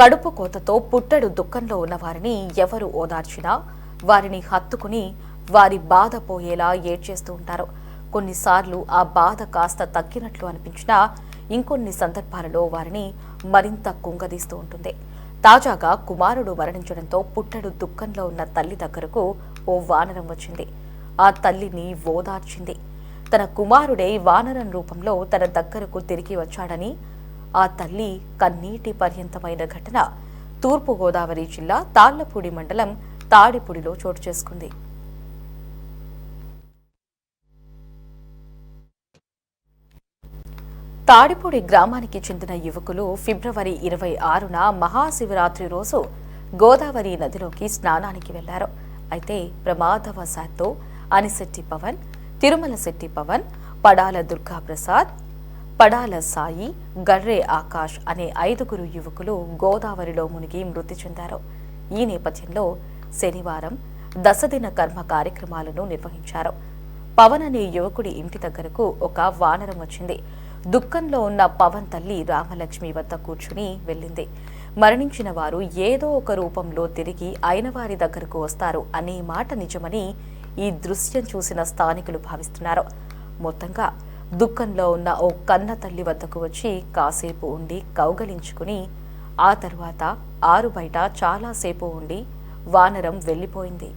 కడుపు కోతతో పుట్టడు దుఃఖంలో ఉన్న వారిని ఎవరు ఓదార్చినా వారిని హత్తుకుని వారి బాధ పోయేలా ఏడ్చేస్తూ ఉంటారు. కొన్నిసార్లు ఆ బాధ కాస్త తగ్గినట్లు అనిపించినా ఇంకొన్ని సందర్భాలలో వారిని మరింత కుంగదీస్తూ ఉంటుంది. తాజాగా కుమారుడు మరణించడంతో పుట్టడు దుఃఖంలో ఉన్న తల్లి దగ్గరకు ఓ వానరం వచ్చింది. ఆ తల్లిని ఓదార్చింది. తన కుమారుడే వానరం రూపంలో తన దగ్గరకు తిరిగి వచ్చాడని ఆ తల్లి కన్నీటి పర్యంతమైన ఘటన తూర్పుగోదావరి జిల్లా తాళ్ళపూడి మండలం తాడిపూడిలో చోటు చేసుకుంది. తాడిపూడి గ్రామానికి చెందిన యువకులు ఫిబ్రవరి ఇరవై ఆరున మహాశివరాత్రి రోజు గోదావరి నదిలోకి స్నానానికి వెళ్ళారు. అయితే ప్రమాదవశాత్తు అనిశెట్టి పవన్ తిరుమల శెట్టి పవన్ పడాల దుర్గాప్రసాద్ పడాల సాయి గర్రే ఆకాష్ అనే ఐదుగురు యువకులు గోదావరిలో మునిగి మృతి చెందారు. ఈ నేపథ్యంలో శనివారం దశదిన కర్మ కార్యక్రమాలను నిర్వహించారు. పవన్ అనే యువకుడి ఇంటి దగ్గరకు ఒక వానరం వచ్చింది. దుఃఖంలో ఉన్న పవన్ తల్లి రామలక్ష్మి వద్ద కూర్చుని వెళ్ళింది. మరణించిన వారు ఏదో ఒక రూపంలో తిరిగి అయిన వారి దగ్గరకు వస్తారు అనే మాట నిజమని ఈ దృశ్యం చూసిన స్థానికులు భావిస్తున్నారు. మొత్తంగా దుఃఖంలో ఉన్న ఓ కన్న తల్లి వద్దకు వచ్చి కాసేపు ఉండి కౌగలించుకుని ఆ తర్వాత ఆరు బయట చాలాసేపు ఉండి వానరం వెళ్ళిపోయింది.